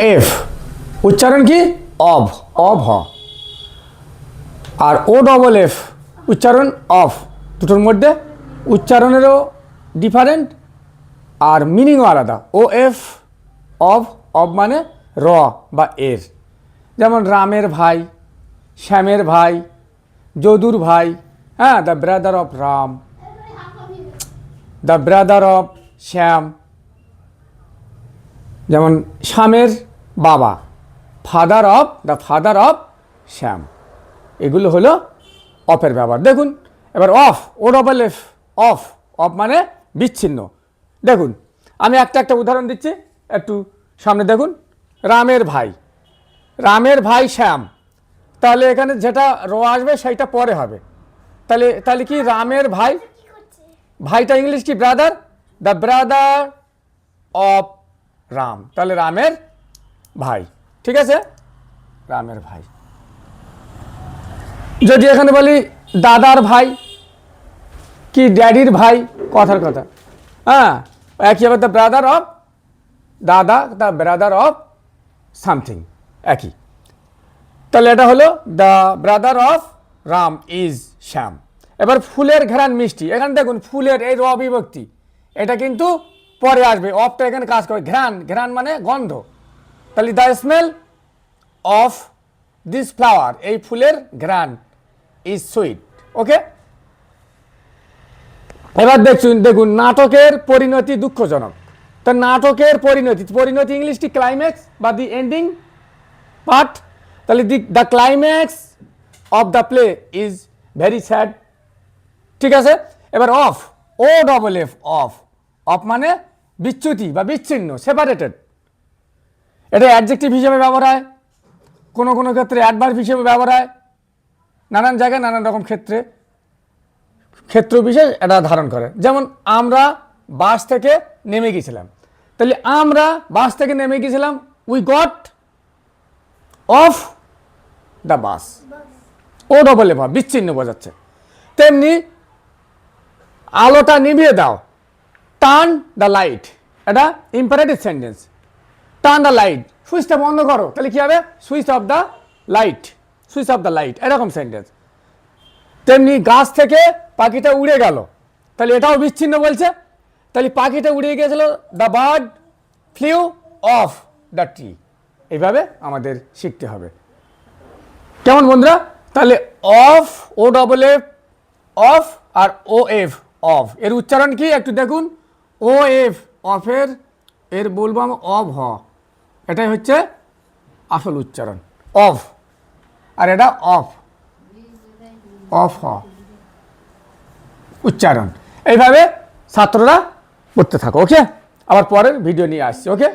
F উচ্চারণ কি? Of of হ। আর ও ডবল এফ উচ্চারণ অফ। দুটোর মধ্যে উচ্চারণেরও ডিফারেন্ট আর মিনিংও আলাদা। ও এফ অফ অফ মানে র বা এর। যেমন রামের ভাই শ্যামের ভাই যদুর ভাই হ্যাঁ the brother of Ram the brother of Shyam যেমন শ্যামের বাবা father of the father of Shyam এগুলো হলো অফের ব্যবহার। দেখুন এবার off O double F off off মানে বিচ্ছিন্ন। দেখুন আমি একটা একটা উদাহরণ দিচ্ছি একটু সামনে দেখুন রামের ভাই। রামের ভাই শ্যাম তাহলে এখানে যেটা র আসবে সেইটা পরে হবে। তাহলে তাহলে কি রামের ভাই? ভাইটা ইংলিশ কি brother the brother of Ram. তাহলে রামের ভাই, ঠিক আছে? রামের ভাই। যদি এখানে বলি দাদার ভাই কি ড্যাডির ভাই, কথার কথা। হ্যাঁ একই হবে দ্য ব্রাদার অফ দাদা দ্য ব্রাদার অফ সামথিং একই। তাহলে এটা হলো the brother of Ram is Shyam এবার ফুলের ঘেরান মিষ্টি। এখানে দেখুন, ফুলের এই র বিভক্তি। এটা কিন্তু পরে আসবে অফটা এখানে কাজ করে ঘ্রাণ ঘ্রাণ মানে গন্ধ। তাহলে the smell of this flower এই ফুলের ঘ্রাণ ইজ সুইট ওকে এবার দেখুন দেখুন, নাটকের পরিণতি দুঃখজনক। তা নাটকের পরিণতি পরিণতি ইংলিশটি ক্লাইম্যাক্স বা দি এন্ডিং পার্ট তাহলে the the climax of the play is very sad ঠিক আছে? এবার off O double F off off মানে বিচ্যুতি বা বিচ্ছিন্ন সেপারেটেড এটা অ্যাডজেক্টিভ হিসেবে ব্যবহার হয়, কোনো কোনো ক্ষেত্রে অ্যাডভার্ব হিসেবে ব্যবহার হয়, নানান জায়গায় নানান রকম ক্ষেত্রে। ক্ষেত্র বিশেষ এটা ধারণ করে। যেমন আমরা বাস থেকে নেমে গেছিলাম। তাহলে আমরা বাস থেকে নেমে গেছিলাম we got off the bus O double F বিচ্ছিন্ন বোঝাচ্ছে। তেমনি আলোটা নিভিয়ে দাও। Turn the light. এটা imperative sentence. Turn the light. সুইচটা বন্ধ করো, তাহলে কি হবে? Switch off the light. Switch off the light. এরকম সেন্টেন্স। তেমনি গাছ থেকে পাখিটা উড়ে গেল। তাহলে এটাও বিচ্ছিন্ন বলছে। তাহলে পাখিটা উড়ে গিয়েছিল the bird flew off the tree এইভাবে আমাদের শিখতে হবে। কেমন বন্ধুরা? তাহলে off O double F off R O F of এর উচ্চারণ কি? একটু দেখুন। ও এফ অফের এর বলব আমি অফ হ। এটাই হচ্ছে আসল উচ্চারণ। অফ। আর এটা অফ। অফ হ। উচ্চারণ। এইভাবে ছাত্ররা পড়তে থাকো, ওকে? আবার পরের ভিডিও নিয়ে আসছি, ওকে?